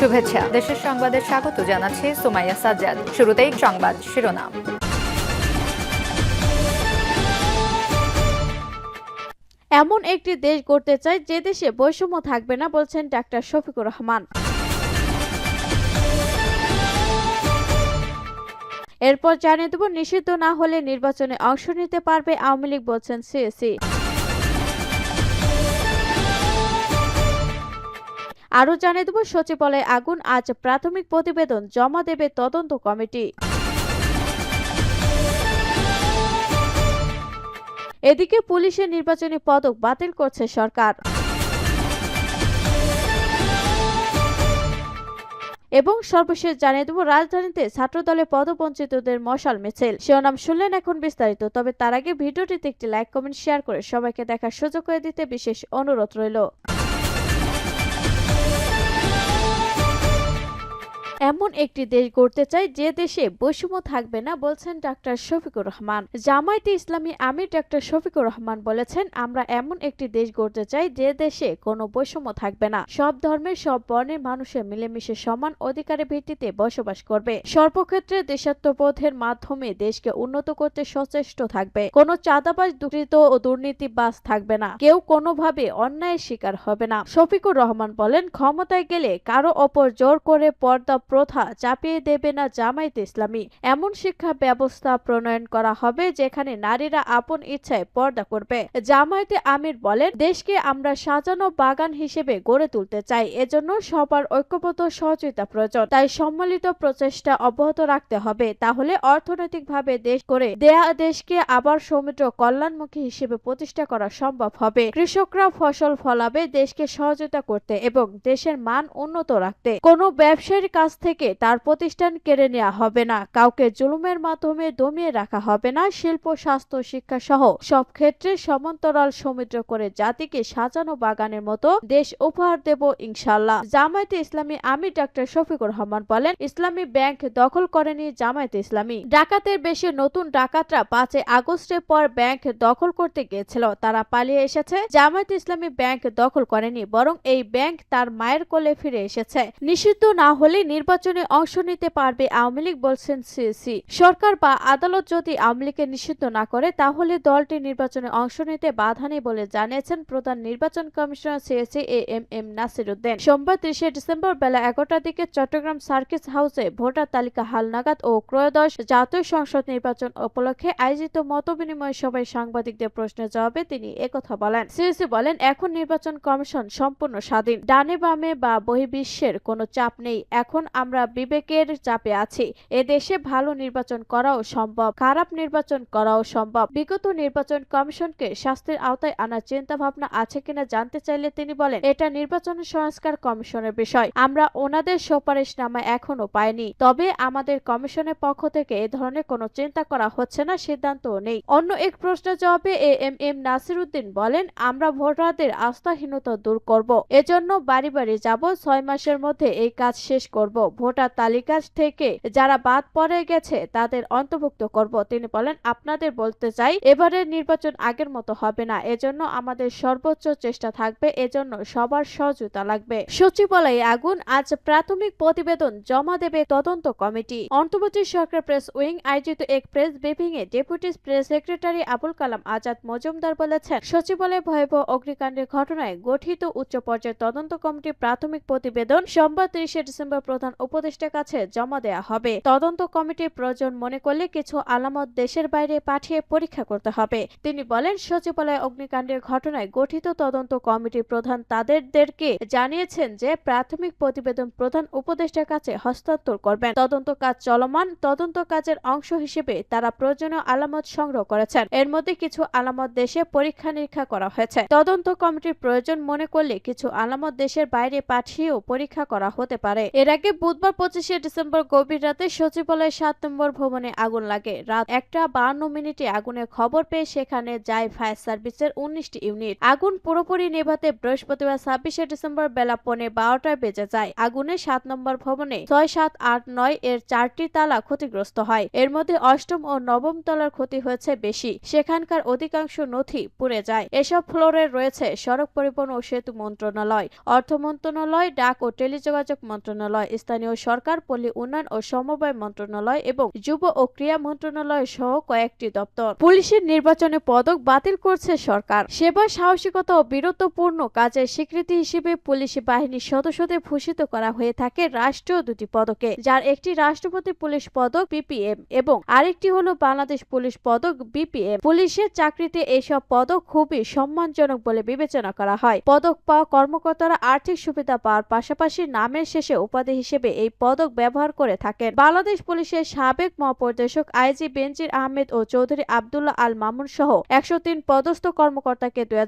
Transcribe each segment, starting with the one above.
শুভেচ্ছা। দেশের সংবাদে স্বাগত জানাচ্ছি সুমাইয়া সাজ্জাদ। শুরুতেই সংবাদ শিরোনাম। এমন একটি দেশ গড়তে চাই যে দেশে বৈষম্য থাকবে না বলছেন ডাক্তার শফিকুর রহমান। এরপর জানিয়ে দেব, নিষিদ্ধ না হলে নির্বাচনে অংশ নিতে পারবে আওয়ামী লীগ, বলছেন সিএসি। আরও জানিয়ে দেব, সচিবালয়ে আগুন আজ প্রাথমিক প্রতিবেদন জমা দেবে তদন্ত কমিটি। এদিকে পুলিশের নির্বাচনী পদক বাতিল করছে সরকার। এবং সর্বশেষ জানিয়ে দেব, রাজধানীতে ছাত্রদলে পদবঞ্চিতদের মশাল মিছিল। শিরোনাম শুনলেন এখন বিস্তারিত, তবে তার আগে ভিডিওটিতে একটি লাইক, কমেন্ট, শেয়ার করে সবাইকে দেখার সুযোগ করে দিতে বিশেষ অনুরোধ রইল। এমন একটি দেশ গড়তে চাই যে দেশে বৈষম্য থাকবে না বলছেন ডাক্তার শফিকুর রহমান। জামায়াতে ইসলামী আমির ডাক্তার শফিকুর রহমান বলেছেন, আমরা এমন একটি দেশ গড়তে চাই যে দেশে কোনো বৈষম্য থাকবে না। সব ধর্মের সব বর্ণের মানুষের মিলেমিশে সমান অধিকারের ভিত্তিতে বসবাস করবে। সর্বক্ষেত্রে দেশাত্মবোধের মাধ্যমে দেশকে উন্নত করতে সচেষ্ট থাকবে। কোনো চাঁদাবাজ, দুর্নীত ও দুর্নীতিবাজ থাকবে না। কেউ কোনোভাবে অন্যায়ের শিকার হবে না। শফিকুর রহমান বলেন, ক্ষমতায় গেলে কারও ওপর জোর করে পর্দা প্রথা চাপিয়ে দেবে না জামায়াত ইসলামী। এমন শিক্ষা ব্যবস্থা প্রণয়ন করা হবে যেখানে নারীরা আপন ইচ্ছায় পর্দা করবে। জামায়াতে আমির বলেন, দেশকে আমরা সাজানো বাগান হিসেবে গড়ে তুলতে চাই। এজন্য সবার ঐক্যবদ্ধ সহযোগিতা প্রয়োজন। তাই সম্মিলিত প্রচেষ্টা অব্যাহত রাখতে হবে। তাহলে অর্থনৈতিকভাবে দেশ করে দেয়া দেশকে আবার সমুদ্র কল্যাণমুখী হিসেবে প্রতিষ্ঠা করা সম্ভব হবে। কৃষকরা ফসল ফলাবে দেশকে সহযোগিতা করতে এবং দেশের মান উন্নত রাখতে। কোনো ব্যবসায়ীর কাছ থেকে তার প্রতিষ্ঠান কেড়ে নেওয়া হবে না। কাউকে জুলুমের মাধ্যমে দমিয়ে রাখা হবে না। শিল্প, স্বাস্থ্য, শিক্ষা সহ সব ক্ষেত্রে সমান্তরাল সমুদ্র করে জাতিকে সাজানো বাগানের মতো দেশ উপহার দেব ইনশাল্লাহ জামায়াতে ইসলামী আমির ডাক্তার শফিকুর রহমান বলেন, ইসলামী ব্যাংক দখল করেনি জামায়াতে ইসলামী। ডাকাতের বেশি নতুন ডাকাতরা পাঁচে আগস্টের পর ব্যাংক দখল করতে গিয়েছিল। তারা পালিয়ে এসেছে। জামায়াত ইসলামী ব্যাংক দখল করেনি, বরং এই ব্যাংক তার মায়ের কোলে ফিরে এসেছে। নিষিদ্ধ না হলে নির্বাচনে অংশ নিতে পারবে আওয়ামী লীগ, বলছেন সিএসি। সরকার বা আদালত যদি আওয়ামী লীগকে নিষিদ্ধ না করে, তাহলে দলটি নির্বাচনে অংশ নিতে বাধা নেই বলে জানিয়েছেন প্রধান নির্বাচন commissioner CAC A M M Nasir Uddin সোমবার ত্রিশে ডিসেম্বর বেলা এগারোটার দিকে চট্টগ্রাম সার্কিস হাউসে ভোটার তালিকা হালনাগাদ ও ক্রয়োদশ জাতীয় সংসদ নির্বাচন উপলক্ষে আয়োজিত মতবিনিময় সভায় সাংবাদিকদের প্রশ্নের জবাবে তিনি একথা বলেন। সিএসি বলেন, এখন নির্বাচন কমিশন সম্পূর্ণ স্বাধীন। ডানে বামে বা বহির্বিশ্বের কোনো চাপ নেই। এখন আমরা বিবেকের চাপে আছি। এ দেশে ভালো নির্বাচন করাও সম্ভব, খারাপ নির্বাচন করাও সম্ভব। বিগত নির্বাচন কমিশনকে শাস্তির আওতায় আনার চিন্তা ভাবনা আছে কিনা জানতে চাইলে তিনি বলেন, এটা নির্বাচন সংস্কার কমিশনের বিষয়। আমরা ওনাদের সুপারিশনামা এখনও পাইনি। তবে আমাদের কমিশনের পক্ষ থেকে এ ধরনের কোনো চিন্তা করা হচ্ছে না সিদ্ধান্ত নেই। অন্য এক প্রশ্নের জবাবে A M M Nasir Uddin বলেন, আমরা ভোটারদের আস্থাহীনতা দূর করব। এজন্য বাড়ি বাড়ি যাব, ছয় মাসের মধ্যে এই কাজ শেষ করব। ভোটার তালিকা থেকে যারা বাদ পড়ে গেছে, তাদের অন্তর্ভুক্ত করব। তিনি বলেন, আপনাদের বলতে চাই, এবারের নির্বাচন আগের মতো হবে না। এজন্য আমাদের সর্বোচ্চ চেষ্টা থাকবে। এজন্য সবার সহযোগিতা লাগবে। সচিবালয়ে আগুন। আজ প্রাথমিক প্রতিবেদন জমা দেবে তদন্ত কমিটি। অন্তর্বর্তী সরকার প্রেস উইং, আয়োজিত এক প্রেস ব্রিফিং এ deputy press secretary Abul Kalam Azad Majumdar বলেছেন, সচিবালয়ে ভয়াবহ অগ্নিকাণ্ডের ঘটনায় গঠিত উচ্চ পর্যায়ের তদন্ত কমিটির প্রাথমিক প্রতিবেদন সোমবার তিরিশে ডিসেম্বর প্রধান উপদেষ্টার কাছে জমা দেয়া হবে। তদন্ত কমিটির প্রয়োজন মনে করলে কিছু আলামত দেশের বাইরে পাঠিয়ে পরীক্ষা করতে হবে। তিনি বলেন, সচিবালয় অগ্নিকাণ্ডের ঘটনায় গঠিত তদন্ত কমিটির প্রধান তাদেরকে জানিয়েছেন যে প্রাথমিক প্রতিবেদন প্রধান উপদেষ্টার কাছে হস্তান্তর করবেন। তদন্ত কাজ চলমান, তদন্ত কাজের অংশ হিসেবে তারা প্রয়োজনীয় আলামত সংগ্রহ করেছেন। এর মধ্যে কিছু আলামত দেশে পরীক্ষা নিরীক্ষা করা হয়েছে। তদন্ত কমিটির প্রয়োজন মনে করলে কিছু আলামত দেশের বাইরে পাঠিয়েও পরীক্ষা করা হতে পারে। এর আগে বুধবার পঁচিশে ডিসেম্বর গভীর রাতে সচিবালয় সাত নম্বর ভবনে আগুন লাগে। রাত একটা বাহান্ন মিনিটে আগুনের খবর পেয়ে সেখানে যায় ফায়ার সার্ভিসের উনিশটি ইউনিট। আগুন পুরোপুরি নেভাতে বৃহস্পতিবার ছাব্বিশে ডিসেম্বর বেলা পৌনে বারোটায় বেজে যায়। আগুনে সাত নম্বর ভবনে ছয় সাত আট নয় এর চারটি তালা ক্ষতিগ্রস্ত হয়। এর মধ্যে অষ্টম ও নবম তলার ক্ষতি হয়েছে বেশি। সেখানকার অধিকাংশ নথি পুড়ে যায়। এসব ফ্লোরে রয়েছে সড়ক পরিবহন ও সেতু মন্ত্রণালয়, অর্থ মন্ত্রণালয়, ডাক ও টেলিযোগাযোগ মন্ত্রণালয় স্থানীয় সরকার, পল্লী উন্নয়ন ও সমবায় মন্ত্রণালয় এবং যুব ও ক্রীড়া মন্ত্রণালয় সহ কয়েকটি দপ্তর। পুলিশের নির্বাচনে পদক বাতিল করছে সরকার। সেবা সাহসিকতা ও বীরত্বপূর্ণ কাজের স্বীকৃতি হিসেবে পুলিশ বাহিনীর সদস্যদের ভূষিত করা হয়ে থাকে রাষ্ট্রীয় দুটি পদকে, যার একটি রাষ্ট্রপতি পুলিশ পদক পিপিএম এবং আরেকটি হলো বাংলাদেশ পুলিশ পদক বিপিএম। পুলিশের চাকরিতে এইসব পদক খুবই সম্মানজনক বলে বিবেচনা করা হয়। পদক পাওয়া কর্মকর্তারা আর্থিক সুবিধা পাওয়ার পাশাপাশি নামের শেষে উপাধি হিসেবে এই পদক ব্যবহার করে থাকেন। বাংলাদেশ পুলিশের সাবেক মহাপরিদর্শক আইজি বেনজির আহমেদ ও চৌধুরী আবদুল্লাহ আল মামুন সহ একশো তিন পদস্থ কর্মকর্তাকে দুই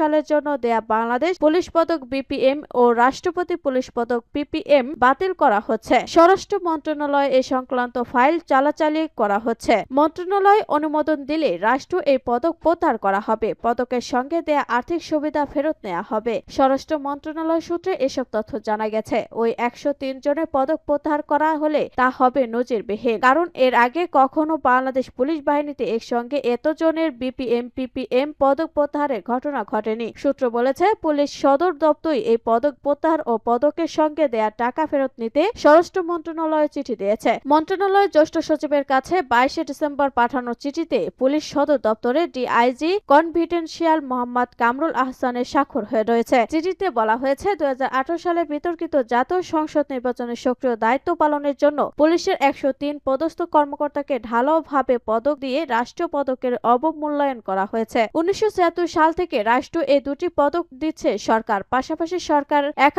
সালের জন্য দেয়া বাংলাদেশ পুলিশ পদক বিপিএম ও রাষ্ট্রপতি পুলিশ পদক পিপিএম বাতিল করা হচ্ছে। স্বরাষ্ট্র মন্ত্রণালয় এ সংক্রান্ত ফাইল চালাচালি করা হচ্ছে। মন্ত্রণালয় অনুমোদন দিলে রাষ্ট্র এই পদক প্রত্যাহার করা হবে। পদকের সঙ্গে দেয়া আর্থিক সুবিধা ফেরত নেওয়া হবে। স্বরাষ্ট্র মন্ত্রণালয় সূত্রে এসব তথ্য জানা গেছে। ওই একশো তিন জনের পদক প্রত্যাহার করা হলে তা হবে নজিরবিহীন কারণ এর আগে কখনো বাংলাদেশ পুলিশ বাহিনীতে একসঙ্গে এতজনের বিপিএম, পিপিএম পদক প্রত্যাহারের ঘটনা ঘটেনি। সূত্র বলেছে, পুলিশ সদর দপ্তরই এই পদক প্রত্যাহার ও পদকের সঙ্গে দেয়া টাকা ফেরত নিতে স্বরাষ্ট্র মন্ত্রণালয়ে চিঠি দিয়েছে। মন্ত্রণালয়ের জ্যেষ্ঠ সচিবের কাছে বাইশে ডিসেম্বর পাঠানো চিঠিতে পুলিশ সদর দপ্তরে ডিআইজি কনফিডেন্সিয়াল মোহাম্মদ কামরুল আহসানের স্বাক্ষর হয়ে রয়েছে। চিঠিতে বলা হয়েছে, দুই হাজার আঠারো সালে বিতর্কিত জাতীয় সংসদ নির্বাচনের সক্রিয় দায়িত্ব পালনের জন্য পুলিশের একশো তিন পদস্থ কর্মকর্তাকে ঢালাওভাবে পদক দিয়ে রাষ্ট্রীয় পদকের অবমূল্যায়ন করা হয়েছে। উনিশশো সাল থেকে রাষ্ট্র এই দুটি পদক দিচ্ছে সরকার। পাশাপাশি সরকার এক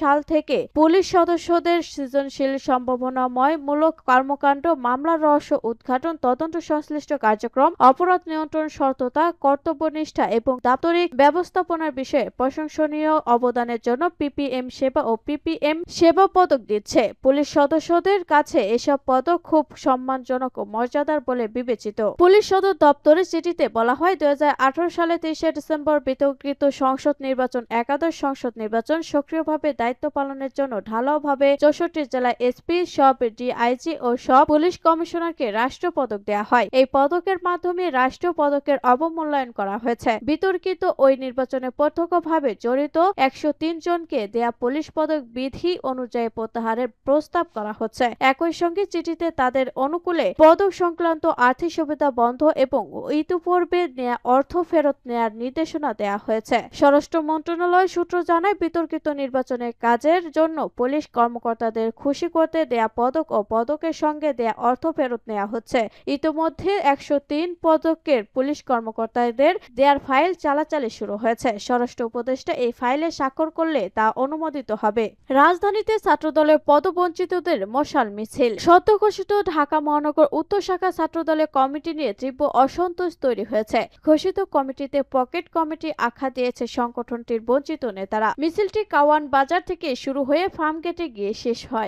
সাল থেকে পুলিশ সদস্যদের সৃজনশীল সম্ভাবনাময় মূলক কর্মকাণ্ড মামলার রহস্য উদ্ঘাটন, তদন্ত সংশ্লিষ্ট কার্যক্রম, অপরাধ নিয়ন্ত্রণ সততা কর্তব্যনিষ্ঠা এবং দাপ্তরিক ব্যবস্থাপনার বিষয়ে প্রশংসনীয় অবদানের জন্য পিপিএম সেবা ও পিপিএম সেবা পদক দিচ্ছে। পুলিশ সদস্যদের কাছে এসব পদক খুব সম্মানজনক ও মর্যাদার বলে বিবেচিত। পুলিশ সদর দপ্তরের চিঠিতে বলা হয় দুই সালে তেইশে ডিসেম্বর বিতর্কিত সংসদ নির্বাচন, একাদশ সংসদ নির্বাচন সক্রিয়ভাবে দায়িত্ব পালনের জন্য ঢালাওভাবে চৌষট্টি জেলায় এসপি, সব ডিআইজি ও সব পুলিশ কমিশনারকে রাষ্ট্রীয় পদক দেওয়া হয়। এই পদকের মাধ্যমে রাষ্ট্রীয় পদকের অবমূল্যায়ন করা হয়েছে। বিতর্কিত ওই নির্বাচনে প্রত্যক্ষভাবে জড়িত একশো তিন জনকে দেয়া পুলিশ পদক বিধি অনুযায়ী প্রত্যাহারের প্রস্তাব করা হচ্ছে। একই সঙ্গে চিঠিতে তাদের অনুকূলে পদক সংক্রান্ত আর্থিক সুবিধা বন্ধ এবং ইতিপূর্বে নেয়া অর্থ ফেরত নেয়ার নির্দেশনা দেয়া হয়েছে। স্বরাষ্ট্র মন্ত্রণালয় সূত্র জানায়, বিতর্কিত নির্বাচনের কাজের জন্য পুলিশ কর্মকর্তাদের খুশি করতে দেয়া পদক ও পদকের সঙ্গে দেয়া অর্থ ফেরত নেওয়া হচ্ছে। ইতোমধ্যে একশো তিন পদকের পুলিশ কর্মকর্তাদের দেয়ার ফাইল চালাচালি শুরু হয়েছে। স্বরাষ্ট্র উপদেষ্টা এই ফাইলে স্বাক্ষর করলে তা অনুমোদিত হবে। রাজধানীতে ছাত্রদলের পদবঞ্চিতদের মশাল মিছিল। সদ্য ঘোষিত ঢাকা মহানগর উত্তর শাখা ছাত্রদলের কমিটি নিয়ে তীব্র অসন্তোষ তৈরি হয়েছে। ঘোষিত কমিটিতে পকেট কমিটি আখ্যা দিয়েছে সংগঠনটির বঞ্চিত নেতারা। মিছিলটি কাওয়ান বাজার থেকে শুরু হয়ে ফার্ম ফার্মগেটে গিয়ে শেষ হয়।